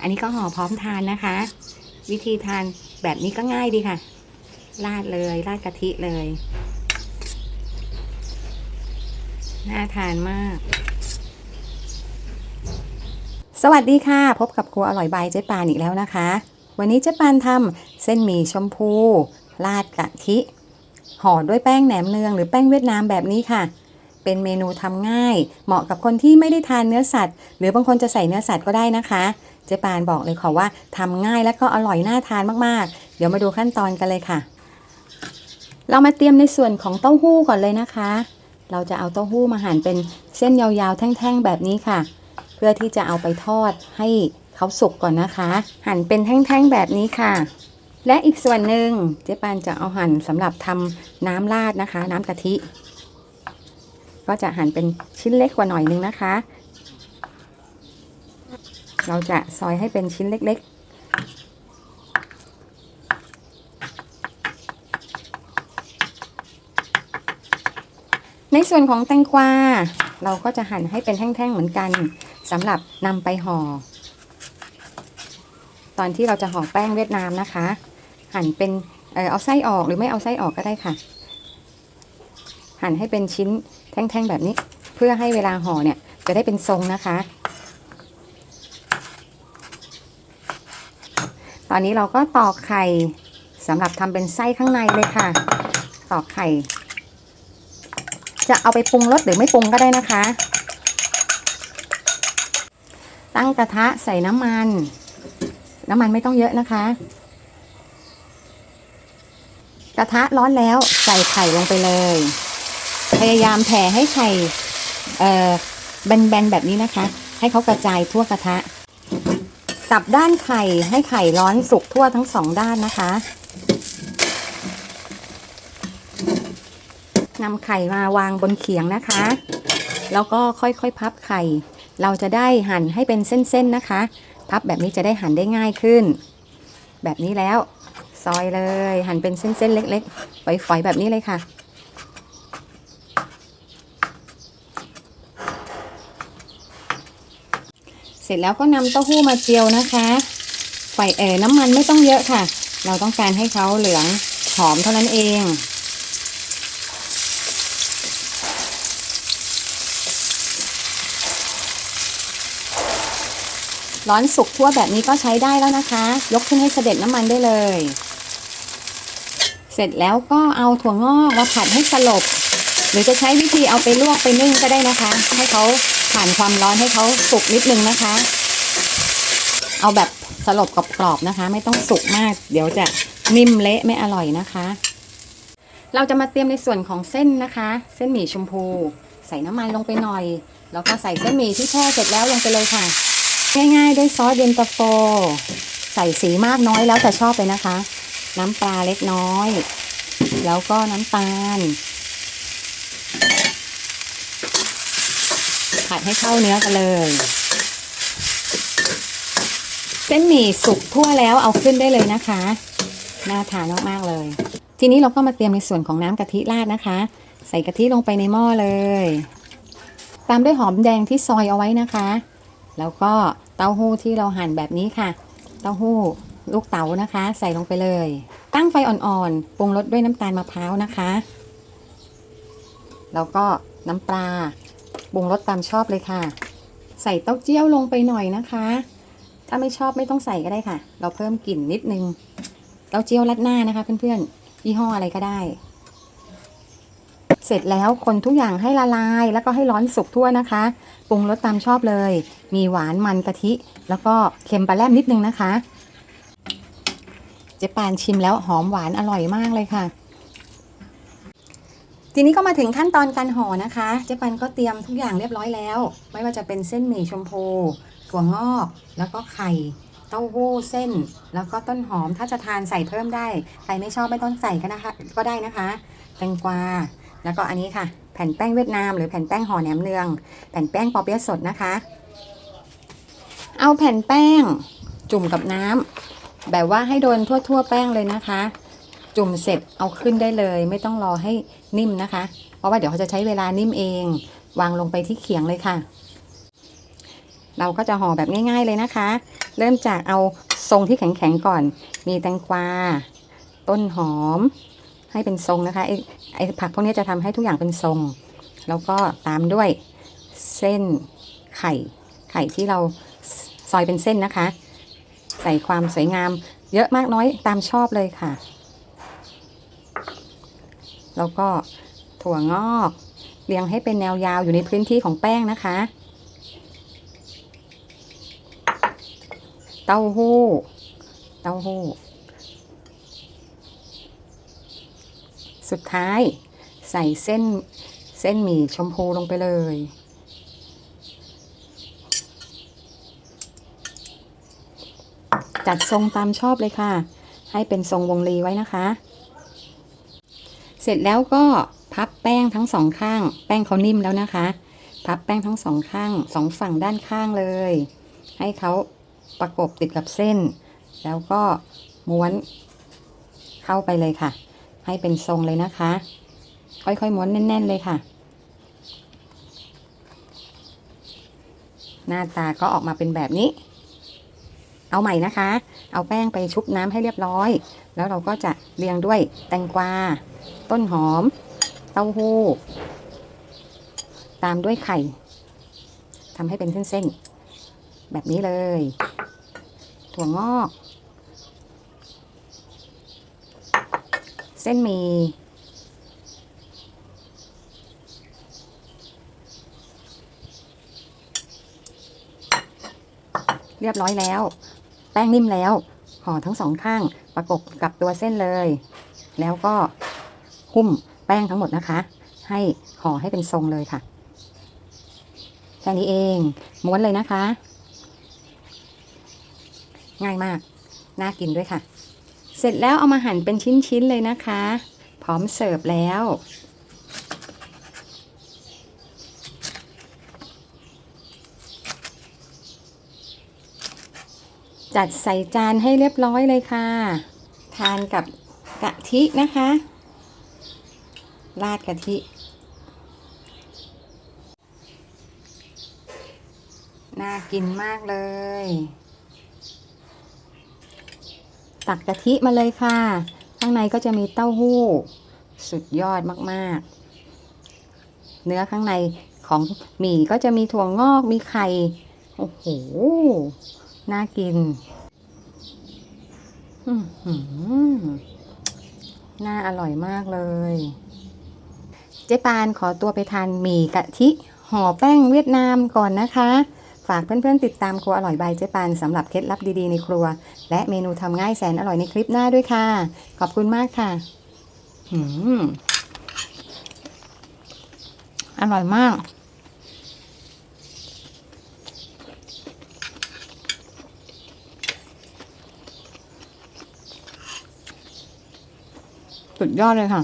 อันนี้ก็ห่อพร้อมทานนะคะ วิธีทานแบบนี้ก็ง่ายดีค่ะ ราดเลยราดกะทิเลย น่าทานมาก สวัสดีค่ะ พบกับครัวอร่อยบายเจ๊ปานอีกแล้วนะคะ วันนี้เจ๊ปานทำเส้นหมี่ชมพู ราดกะทิห่อด้วยแป้งแหนมเนืองหรือแป้งเวียดนามแบบนี้ค่ะ เป็นเมนูทำง่าย เหมาะกับคนที่ไม่ได้ทานเนื้อสัตว์ หรือบางคนจะใส่เนื้อสัตว์ก็ได้นะคะ เจ๊ปานบอกเลยค่ะว่าทำง่ายและก็อร่อยน่าทานมากๆ เดี๋ยวมาดูขั้นตอนกันเลยค่ะ เรามาเตรียมในส่วนของเต้าหู้ก่อนเลยนะคะ เราจะเอาเต้าหู้มาหั่นเป็นเส้นยาวๆ แท่งๆ แบบนี้ค่ะ เพื่อที่จะเอาไปทอดให้เขาสุกก่อนนะคะ หั่นเป็นแท่งๆ แบบนี้ค่ะและอีกส่วนหนึ่งเจ๊ปานจะเอาหั่นสำหรับทำน้ำราดนะคะ น้ำกะทิ ก็จะหั่นเป็นชิ้นเล็กกว่าหน่อยนึงนะคะ เราจะซอยให้เป็นชิ้นเล็ก ๆในส่วนของแตงกวาเราก็จะหั่นให้เป็นแท่งๆเหมือนกันสำหรับนำไปห่อ ตอนที่เราจะห่อแป้งเวียดนามนะคะ หั่นเป็นเออเอาไส้ออกหรือไม่เอาไส้ออกก็ได้ค่ะ หั่นให้เป็นชิ้นแท่งๆแบบนี้ เพื่อให้เวลาห่อเนี่ยจะได้เป็นทรงนะคะ ตอนนี้เราก็ตอกไข่สำหรับทำเป็นไส้ข้างในเลยค่ะ ตอกไข่ จะเอาไปปรุงรสหรือไม่ปรุงก็ได้นะคะ ตั้งกระทะใส่น้ำมัน น้ำมันไม่ต้องเยอะนะคะ กระทะร้อนแล้วใส่ไข่ลงไปเลย พยายามแผ่ให้ไข่แบนๆแบบนี้นะคะ ให้เขากระจายทั่วกระทะ กลับด้านไข่ให้ไข่ร้อนสุกทั่วทั้งสองด้านนะคะนำไข่มาวางบนเขียงนะคะ แล้วก็ค่อยๆพับไข่ เราจะได้หั่นให้เป็นเส้นๆนะคะ พับแบบนี้จะได้หั่นได้ง่ายขึ้น แบบนี้แล้ว ซอยเลย หั่นเป็นเส้นๆเล็ก ๆ ฝอยๆแบบนี้เลยค่ะ เส ร็จแล้วก็นำเต้าหู้มาเจียวนะคะไฟเออน้ำมันไม่ต้องเยอะค่ะ เราต้องการให้เขาเหลืองหอมเท่านั้นเองร้อนสุกทั่วแบบนี้ก็ใช้ได้แล้วนะคะ ยกขึ้นให้เสด็จน้ำมันได้เลย เสร็จแล้วก็เอาถั่วงอกมาผัดให้สลบ หรือจะใช้วิธีเอาไปลวกไปนึ่งก็ได้นะคะ ให้เขาผ่านความร้อนให้เขาสุกนิดนึงนะคะ เอาแบบสลบกรอบๆนะคะ ไม่ต้องสุกมาก เดี๋ยวจะนิ่มเละไม่อร่อยนะคะ เราจะมาเตรียมในส่วนของเส้นนะคะ เส้นหมี่ชมพู ใส่น้ำมันลงไปหน่อย แล้วก็ใส่เส้นหมี่ที่แช่เสร็จแล้วลงไปเลยค่ะ ง่ายๆด้วยซอสเย็นตาโฟ ใส่สีมากน้อยแล้วแต่ชอบเลยนะคะ น้ำปลาเล็กน้อย แล้วก็น้ำตาล ผัดให้เข้าเนื้อกันเลย เส้นหมี่สุกทั่วแล้วเอาขึ้นได้เลยนะคะ น่าทานมากๆเลย ทีนี้เราก็มาเตรียมในส่วนของน้ำกะทิราดนะคะ ใส่กะทิลงไปในหม้อเลย ตามด้วยหอมแดงที่ซอยเอาไว้นะคะ แล้วก็เต้าหู้ที่เราหั่นแบบนี้ค่ะ เต้าหู้ลูกเต๋านะคะ ใส่ลงไปเลย ตั้งไฟอ่อนๆปรุงรสด้วยน้ำตาลมะพร้าวนะคะ แล้วก็น้ำปลา ปรุงรสตามชอบเลยค่ะ ใส่เต้าเจี้ยวลงไปหน่อยนะคะ ถ้าไม่ชอบไม่ต้องใส่ก็ได้ค่ะ เราเพิ่มกลิ่นนิดนึงเต้าเจี้ยวรัดหน้านะคะเพื่อนๆยี่ห้ออะไรก็ได้ เสร็จแล้วคนทุกอย่างให้ละลายแล้วก็ให้ร้อนสุกทั่วนะคะปรุงรสตามชอบเลย มีหวานมันกะทิ แล้วก็เค็มปลาแรมนิดนึงนะคะเจ๊ปานชิมแล้วหอมหวานอร่อยมากเลยค่ะ ทีนี้ก็มาถึงขั้นตอนการห่อนะคะ เจ๊ปันก็เตรียมทุกอย่างเรียบร้อยแล้ว ไม่ว่าจะเป็นเส้นหมี่ชมพูถั่วงอก แล้วก็ไข่ เต้าหู้เส้น แล้วก็ต้นหอม ถ้าจะทานใส่เพิ่มได้ ใครไม่ชอบไม่ต้องใส่ก็นะคะ ก็ได้นะคะ แตงกวา แล้วก็อันนี้ค่ะ แผ่นแป้งเวียดนาม หรือแผ่นแป้งห่อแหนมเนือง แผ่นแป้งปอเปี๊ยะสดนะคะ เอาแผ่นแป้งจุ่มกับน้ำแบบว่าให้โดนทั่ว ๆ แป้งเลยนะคะ จุ่มเสร็จเอาขึ้นได้เลย ไม่ต้องรอให้นิ่มนะคะ เพราะว่าเดี๋ยวเขาจะใช้เวลานิ่มเอง วางลงไปที่เขียงเลยค่ะ เราก็จะห่อแบบง่าย ๆเลยนะคะ เริ่มจากเอาทรงที่แข็งๆก่อน มีแตงกวา ต้นหอม ให้เป็นทรงนะคะไอ้ไอ้ผักพวกนี้จะทำให้ทุกอย่างเป็นทรง แล้วก็ตามด้วยเส้นไข่ ไข่ที่เราซอยเป็นเส้นนะคะ ใส่ความสวยงามเยอะมากน้อยตามชอบเลยค่ะ แล้วก็ถั่วงอกเรียงให้เป็นแนวยาวอยู่ในพื้นที่ของแป้งนะคะ เต้าหู้ เต้าหู้ สุดท้ายใส่เส้นเส้นหมี่ชมพูลงไปเลยจัดทรงตามชอบเลยค่ะ ให้เป็นทรงวงรีไว้นะคะ เสร็จแล้วก็พับแป้งทั้งสองข้าง แป้งเขานิ่มแล้วนะคะ พับแป้งทั้งสองข้างสองฝั่งด้านข้างเลย ให้เขาประกบติดกับเส้น แล้วก็ม้วนเข้าไปเลยค่ะ ให้เป็นทรงเลยนะคะ ค่อยๆม้วนแน่น ๆ เลยค่ะ หน้าตาก็ออกมาเป็นแบบนี้ เอาใหม่นะคะ เอาแป้งไปชุบน้ำให้เรียบร้อย แล้วเราก็จะเรียงด้วยแตงกวา ต้นหอม เต้าหู้ ตามด้วยไข่ทำให้เป็นเส้นๆแบบนี้เลย ถั่วงอก เส้นหมี่เรียบร้อยแล้ว แป้งนิ่มแล้วห่อทั้งสองข้างประกบกับตัวเส้นเลย แล้วก็หุ้มแป้งทั้งหมดนะคะ ให้ห่อให้เป็นทรงเลยค่ะแค่นี้เองม้วนเลยนะคะ ง่ายมาก น่ากินด้วยค่ะ เสร็จแล้วเอามาหั่นเป็นชิ้นๆเลยนะคะ พร้อมเสิร์ฟแล้ว จัดใส่จานให้เรียบร้อยเลยค่ะ ทานกับกะทินะคะ ราดกะทิ น่ากินมากเลย ตักกะทิมาเลยค่ะ ข้างในก็จะมีเต้าหู้ สุดยอดมากๆ เนื้อข้างในของหมี่ก็จะมีถั่วงอกมีไข่ โอ้โห น่ากินน่าอร่อยมากเลย เจ๊ปานขอตัวไปทานหมี่กะทิห่อแป้งเวียดนามก่อนนะคะ ฝากเพื่อนๆติดตามครัวอร่อยบายเจ๊ปานสำหรับเคล็ดลับดีๆในครัว และเมนูทำง่ายแสนอร่อยในคลิปหน้าด้วยค่ะ ขอบคุณมากค่ะหืมอร่อยมาก สุดยอดเลยค่ะ